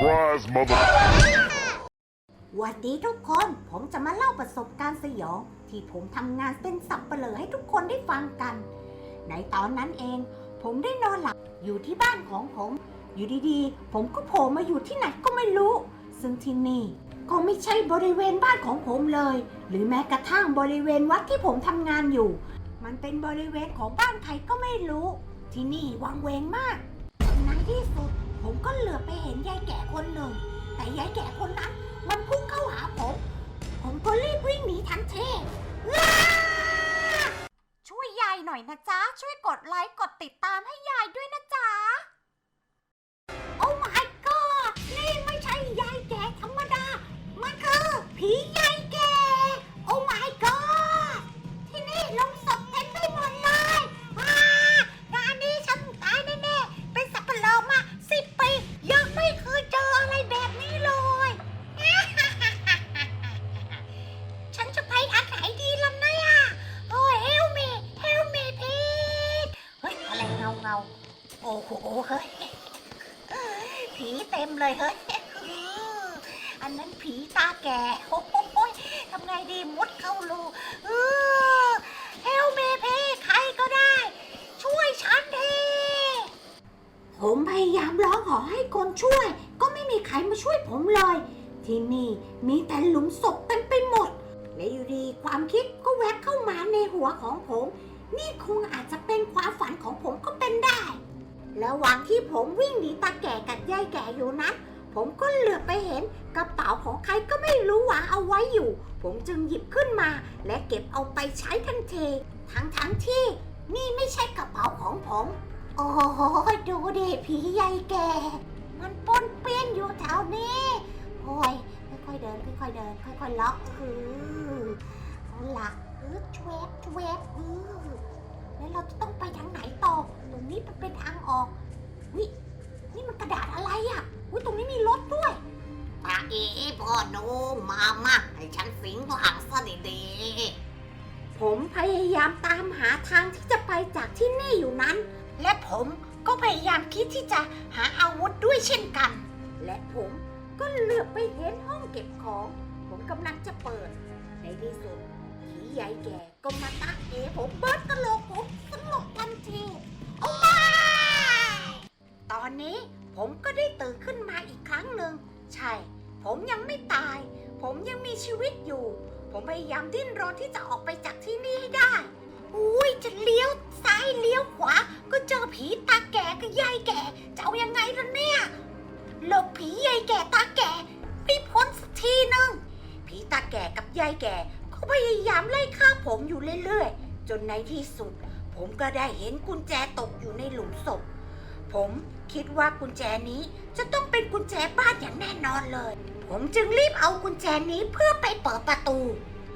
Surprise, mother. วัสดีทุกคน ผมจะมาเล่าประสบการณ์สยอง ที่ผมทำงานเป็นสับเปลอให้ทุกคนได้ฟังกัน ในตอนนั้นเอง ผมได้นอนหลับอยู่ที่บ้านของผม อยู่ดีๆ ผมก็โผล่มาอยู่ที่ไหนก็ไม่รู้ ซึ่งที่นี่ก็ไม่ใช่บริเวณบ้านของผมเลย หรือแม้กระทั่งบริเวณวัดที่ผมทำงานอยู่ มันเป็นบริเวณของบ้านใครก็ไม่รู้ ที่นี่วังเวงมากในที่สุด ผมก็เหลือบไปเห็นยายแก่คนหนึ่ง แต่ยายแก่คนนั้น มันพุ่งเข้าหาผม ผมก็รีบวิ่งหนีทันทีช่วยยายหน่อยนะจ๊ะ ช่วยกดไลค์ กดติดตามให้ยายด้วยนะจ๊ะ อะไรเงาเงาโอ้โหเฮ้ยผีเต็มเลยเฮ้ยอันนั้นผีตาแก่โอ้โหทำไงดีมุดเข้ารูเออเฮลเมเพใครก็ได้ ช่วยฉันทีผมพยายามร้องขอให้คนช่วย ก็ไม่มีใครมาช่วยผมเลย ที่นี่มีแต่หลุมศพเต็มไปหมดและอยู่ดีความคิดก็แวบเข้ามาในหัวของผม นี่คงอาจจะเป็นความฝันของผมก็เป็นได้ ระหว่างที่ผมวิ่งหนีตาแก่กับยายแก่อยู่นั้น ผมก็เหลือบไปเห็นกระเป๋าของใครก็ไม่รู้วางเอาไว้อยู่ ผมจึงหยิบขึ้นมา และเก็บเอาไปใช้ทันที ทั้งทั้งที่ นี่ไม่ใช่กระเป๋าของผม โอ้โหดูดิผียายแก่ มันปนเปี้ยนอยู่แถวนี้โอ้ยค่อยๆเดินค่อยๆเดิน ค่อยๆล็อกเออเอาละเออชเวบชเวบเออแล้วเราจะต้องไปทางไหนต่อ ตรงนี้มันเป็นทางออกนี่นี่มันกระดาษอะไรอะอุ้ยตรงนี้มีรถด้วยตาเอ๋พ่อหนูมามาให้ฉันสิงหลังซะดีผมพยายามตามหาทางที่จะไปจากที่นี่อยู่นั้น และผมก็พยายามคิดที่จะหาอาวุธด้วยเช่นกัน และผมก็เหลือบไปเห็นห้องเก็บของ ผมกำลังจะเปิด ในที่สุดผีใหญ่แก่ก็มาตักเอผมเบิร์ดกระโหลกผมสลบทัน ยายามดิ้นรนที่จะออกไปจากที่นี่ให้ได้ อุ้ยจะเลี้ยวซ้ายเลี้ยวขวา ก็เจอผีตาแก่กับยายแก่ จะเอายังไงล่ะเนี่ยหลบผียายแก่ตาแก่ไม่พ้นสักทีนึงผีตาแก่กับยายแก่ก็พยายามไล่ฆ่าผมอยู่เรื่อยๆ จนในที่สุด ผมก็ได้เห็นกุญแจตกอยู่ในหลุมศพ ผมคิดว่ากุญแจนี้จะต้องเป็นกุญแจบ้านอย่างแน่นอนเลย ผมจึงรีบเอากุญแจนี้เพื่อไปเปิดประตู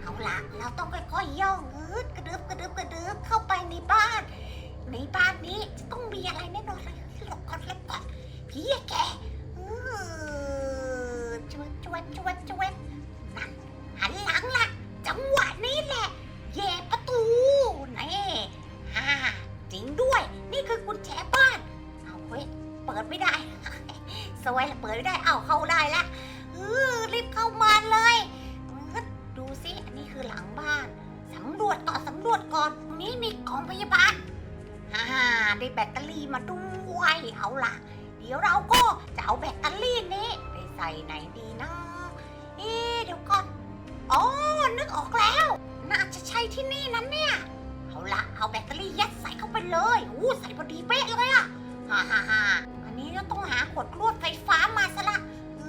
เอาละเราต้องค่อยๆย่องเอืดกระดึบกระดึบกระดึบเข้าไปในบ้าน ในบ้านนี้จะต้องมีอะไรแน่นอนเลยหลบก่อนหลบก่อนผียายแกจวดจวดจวดจวดนั่นหันหลังละจังหวะนี้แหละแย่ประตูนี่ฮ่าจริงด้วย นี่คือกุญแจบ้าน เอาเว้ยเปิดไม่ได้สวยเปิดไม่ได้เอาเข้าได้ละาได้แบตเตอรี่มาด้วย เอาล่ะ เดี๋ยวเราก็จะเอาแบตเตอรี่นี้ไปใส่ไหนดีนะ เอ๊ะเดี๋ยวก่อน อ๋อ นึกออกแล้ว น่าจะใช่ที่นี่นั้นเนี่ย เอาละเอาแบตเตอรี่ยัดใส่เข้าไปเลย อู้ใส่พอดีเป๊ะเลยอะฮ่าฮ่าฮ่าอันนี้เราต้องหาขวดลวดไฟฟ้ามาซะละเอ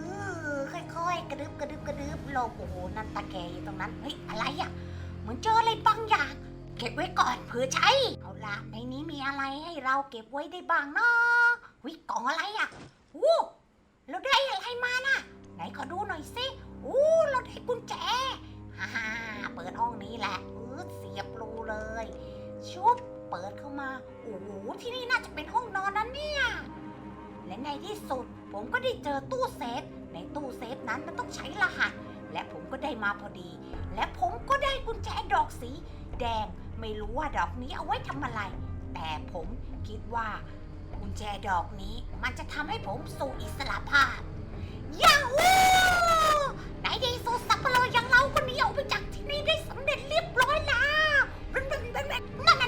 อค่อยๆ กระดึบกระดึบกระดึบหลบโอ้โหนั่นตาแกอยู่ตรงนั้น เฮ้ย อะไรอะเหมือนเจอ เก็บไว้ก่อนเผื่อใช้ เอาละในนี้มีอะไรให้เราเก็บไว้ได้บ้างเนาะวิกล่องอะไรอะอู้เราได้อะไรมาน่ะ ไหนขอดูหน่อยสิอู้เราได้กุญแจฮ่าฮ่าเปิดห้องนี้แหละเออเสียบรูเลย ชุบเปิดเข้ามาโอ้โหที่นี่น่าจะเป็นห้องนอนนะเนี่ย และในที่สุด ผมก็ได้เจอตู้เซฟ ในตู้เซฟนั้นมันต้องใช้รหัส และผมก็ได้มาพอดี และผมก็ได้กุญแจดอกสี แดง ไม่รู้ว่าดอกนี้เอาไว้ทำอะไร แต่ผมคิดว่ากุญแจดอกนี้มันจะทำให้ผมสู่อิสระภาพยาฮูในที่สุดสับเปลืออย่างเราคนนี้เอาไปจากที่นี่ได้สำเร็จเรียบร้อยแล้วนั่น